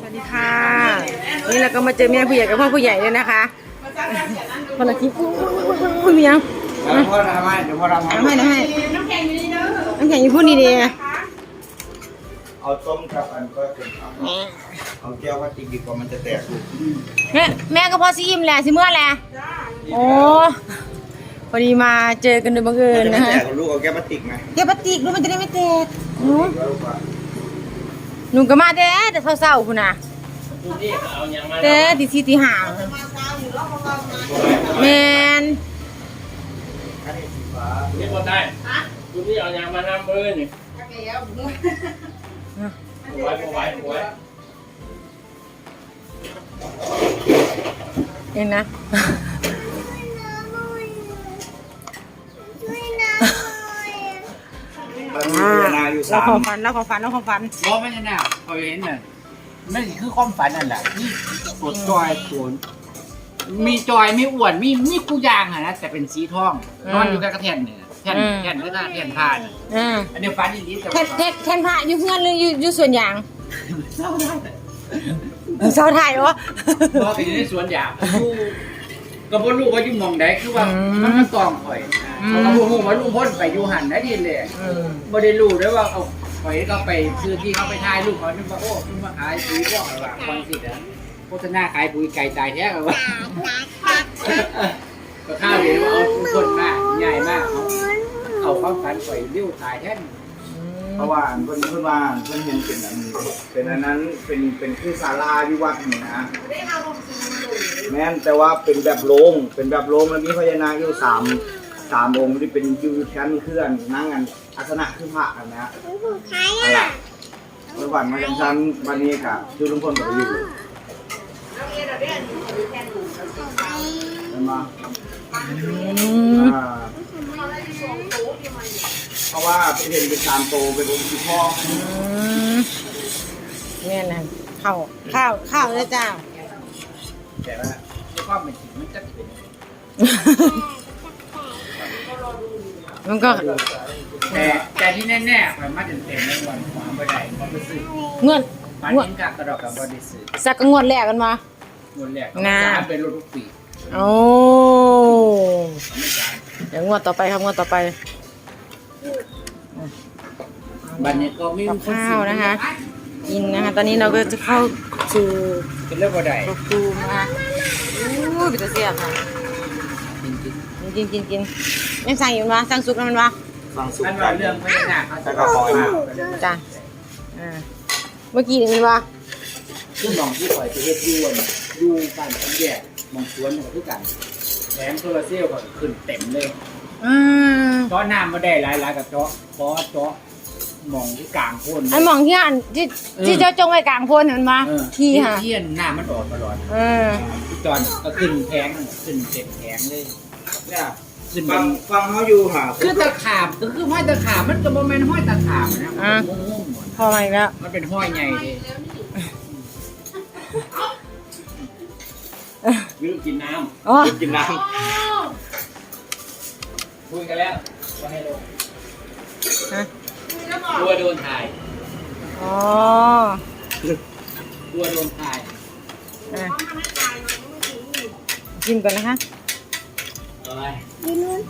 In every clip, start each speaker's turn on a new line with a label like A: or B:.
A: สวัสดีค่ะ นี่เราก็มาเจอแม่ผู้ใหญ่กับพ่อผู้ใหญ่เลยนะคะคนละคลิปอุ้ยมียัง
B: เดี๋ยวพ่อทำให้เดี๋ยวพ่อทำให้
A: น้ำให้น้ำให้น้ำแข็งอยู่นี่เด้อน้ำแข็งอยู่พูดดี
B: เอาต้มกับอันก็เป็นเอาเอาแก้วพลาสติกดีกว่ามันจะแตกลูก
A: ๆแม่แม่ก็พอซีอิ่มแหละสิเมื่อแหละโอ้พอดีมาเจอกันโดยบังเอิ
B: มัน
A: ญ
B: จะไม่
A: นะ
B: แต
A: คะ
B: กกับลูกเอาแก้วพลาสติกไหม
A: เดี๋ยวปฏิกดูมันจะได้ไม่แตก หนู
B: เอาลูกอะ
A: หนูก็มาแต่แต่เศร้าๆคุณน่ะแต่ตีสี่ตีห้าแมน
B: อันนี้สีฟ้า
C: นี่ก็ได้ดูนี่เอายางมาน้ำมือนี่ไว้ไว้ไว้
A: เองนะ
B: อยู่
A: เรา
B: สาม
A: ของฝันเราของฝันเราของฝัน
C: มองไม่ใช่แนวเขาเห็นน่ะไม่คือความฝันนั่นแหละนี่ปวดจอยปวดมีจอยมีอ้วนมีมีกูยางอะนะแต่เป็นสีทองนอนอยู่กับกระแทนเนี่ยแทนแทนก็น่าแทนผ้าน่ะ
A: อ่า
C: อันนี้ฝันอีกนิดแต่
A: แทนแทนแทนพระอยู่เพื่อนหรืออยู่อยู่ส่วนยางเสาถ่ายวะ
C: พอไปอยู่ในสวนยางอยู่ ก็บ่รู้ว่าอยู่หมองใดคือว่า
A: อืม
C: มันมันตองข่อย
A: อืม
C: เขาก็บ่ฮู้ว่าลุงพ้นไปอยู่หันได้ดีเลยบ่ได้รู้ด้วยว่าเอาข่อยก็ไปซื้อที่เขาไปถ่ายรูปเขานึกว่าโอ้คุณมาขายปุ๋ยบ่ว่าฟังสิเด้อโฆษณาขายปุ๋ยไก่ตายแท้ก็ว่าก็ข้าวเดียวว่าเอาทุกคนมากใหญ่มากเอาเอาความฝันข่อยเลี้ยวตายแท้
B: เพราะว่าเพิ่นเพิ่นว่าเพิ่นเห็นเป็นอันนี้เป็นอันนั้นเป็นเป็นคือศาลาอยู่วัดนี่นะ แม่นแต่ว่าเป็นแบบโรงเป็นแบบโรงแล้วมีพญานาคอยู่สามสามองค์ที่เป็นอยู่ชั้นเคลื่อนนั่งกันอาสนะคือพระกันนะอะไรเมื่อวันมาจังชั้นวันนี้ค่ะคือลุงพลก็ไปอยู่เห็นไหม
A: อืม
B: อ่าเพราะว่าเป็นเห็นเป็นตามโตเป็นองค์ที่พ่อ
A: อืมเนี่ยนะข้าวข้าวข้าวนะเจ้า
C: แต่ว่าในความเป็นจริงมันจะเป็น
A: มันก็
C: แต่แต่ที่แน่ๆข่อยมาเต็มๆในวันขวาบ่ได้บ่ไปซื้อ
A: เงื่อน
C: ปาน
A: งวด
C: นี้กะกระดอกกับบ่ได้ซื้อ
A: สักก็งวดแรกกันมา
C: งวดแรกก็
A: น่า
C: สามเป็นรถทุกปี
A: โอ้
C: ไม่จ่าย
A: เดี๋ยวงวดต่อไปครับงวดต่อไป
C: บัดนี้ก็มี
A: กับข้าวนะคะ กินนะคะ ตอนนี้เราก็จะเข้าสู่
C: เป็นเรื่องบ่ได้
A: ประตูนะคะอู้ปิดตาเสียบค่ะ
C: จริง
A: กินกินกินยังสั่งอยู่มั้ยสั่งสุกแล้วมันวะ
B: ฟัง
C: ๆ
B: สุ
C: อั
B: ข
C: น
B: กั
C: ว่านเรื่องพญานาคเขา
B: แต่ก็ขอให้มา
A: จ้ะอ่าเมื่อกี้นี่มันวะ
C: คือหมองที่ข่อยไปเฮ็ดอยู่อะอยู่กันทั้งแยกหมองสวนก็คือกันแถมโซลาร์เซลล์ก็ขึ้นเต็มเลย
A: อืม
C: เจาะน้ำมาได้หลายหลายๆกับเจาะเพราะเจาะห มองที่กลางโพ้น
A: ไอ้หมองที่อันที่ที่เจ้าจงไว้กลางโพนเห็นมั้ย
C: เออ
A: ที่ค่ะ
C: เทียนน้ำมันออกตลอด
A: เออ
C: ที่จอนก็ขึ้นแพงขึ้นเต็มแพงเลย
B: เนี่ย
C: ขึ้น
B: ฟั
C: เป็
B: ง
C: น
B: ฟังเขาอยู่ค่ะ
C: คือตะขาบก็คือห้อยตะขาบมันก็บ่แม่นห้อยตะขาบนะมันก็งงๆหมด
A: พอมาอีกแล้ว
C: มันเป็นห้อยใหญ่เลยวิวกินน้
A: อ๋อ
B: กินน้ำ
C: คุยกันแล้วว่าให้ลง
A: ฮะ
C: กลัวโดนถ่าย
A: อ๋อก
C: ลัวโดนถ่าย
A: อะกินก่อนนะคะ
C: อะไร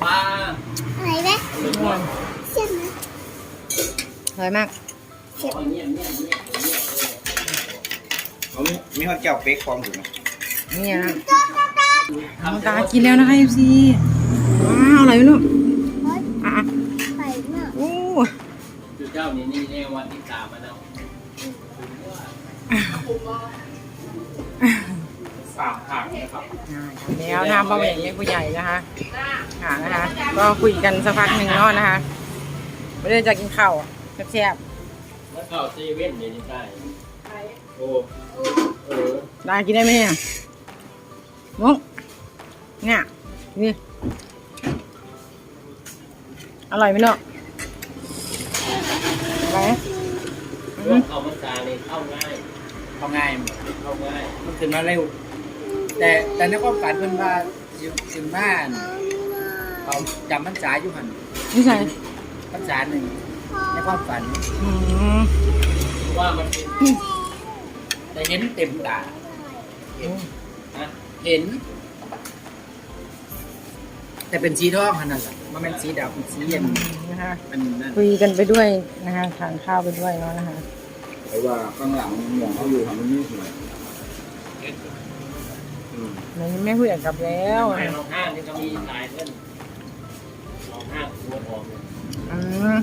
C: มา
A: อร่อยมาก
C: เอาเงียบเงียบเงียบเงียบเลยำ
B: เขามีมีข้าวเจ้าเป๊กฟองอยู่นะ
A: นี่นะน้องตากินแล้วนะคะเอฟซีว้าวอร่อยไหมลูกอะโอ้
C: จุดเจ้า นี่นี่เนี่ยวันที่สามมาแล้วสามครั้งนะครับ
A: แล้วน้ำบะหมี่เลี้ยงผู้ใหญ่นะคะค่ะนะคะ ก็คุยกันสักพักหนึ่งเนาะนะคะไม่ได้จะกินข้าวแซ่บ
C: แล้วเข้าเซเว่นเดี๋ยวนี้ได้โอ้เออ
A: ๆได้กินได้ไหมเนี่ยมงเนี่ยนี่อร่อยไหมเนาะ อะไร
C: พวกเข้ามาจาเลยเข้าง่ายเข้าง่ายหมดเข้าง่ายมันขึ้นมาเร็ว แต่แต่ในความฝันเพิ่นว่าสิสิบ้านเขาจำพรรษาอยู่หัน
A: นี่ใส่
C: พรรษาหนึ่งในความฝัน
A: อืม
C: ว่ามันเป็นแต่เห็นเต็มตาเห็นนะเห็น แต่เป็นสีทองขนาดนั้น มันเป็นสีดำเป็นสีเย็น
A: นะคะ
C: เป็นนั่น
A: คุยกันไปด้วยนะคะทานข้าวไปด้วยเนาะนะคะ
B: แต่ว่าข้างหลังหมองเขาอยู่ทำมันนี่สวยอืม
A: มันไม่คุยกันกลับแล้ว
D: ไม่ลองห้างที่เขามีลายเส้นลองห้างตัวทอง
A: อืม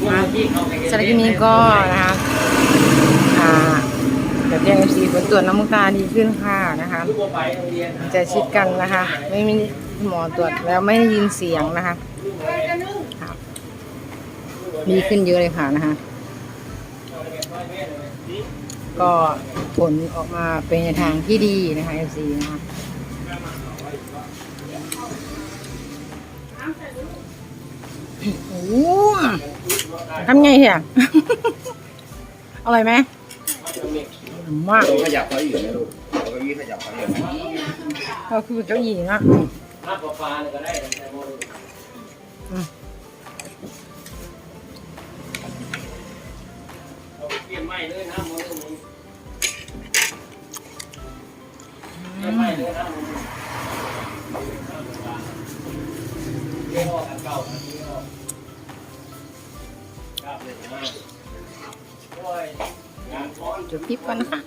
D: พวกที่เขาไป
A: สำหรับที่นี้ก็นะคะอ่า เดี๋ยวแจ้งเอฟซีผลตรวจน้ำมูกตาดีขึ้นค่ะนะคะจะชิดกันนะคะ ไม่มีหมอตรวจแล้วไม่ได้ยินเสียงนะคะค่ะดีขึ้นเยอะเลยค่ะนะคะ ก็ผลออกมาเป็นในทางที่ดีนะคะเอฟซีนะคะโอ้ทำไงเหียอร่อยไหม มาก
B: ต้องขยับเขาอีกไหมลูกเอาเก้าอี้ขยับเขาอีกไหม
A: ก็คือเก้าอี้นะ
D: น้ำปลาปลาเนี่ยก็ได้แต่โมเปลี่ยนใหม่เลยนะโมเลยเปลี่ยนใหม่เลยนะโมเลี้ยงออกกันเก่านะเลี้ยงออกค
A: จบคลิปก่อนนะคะ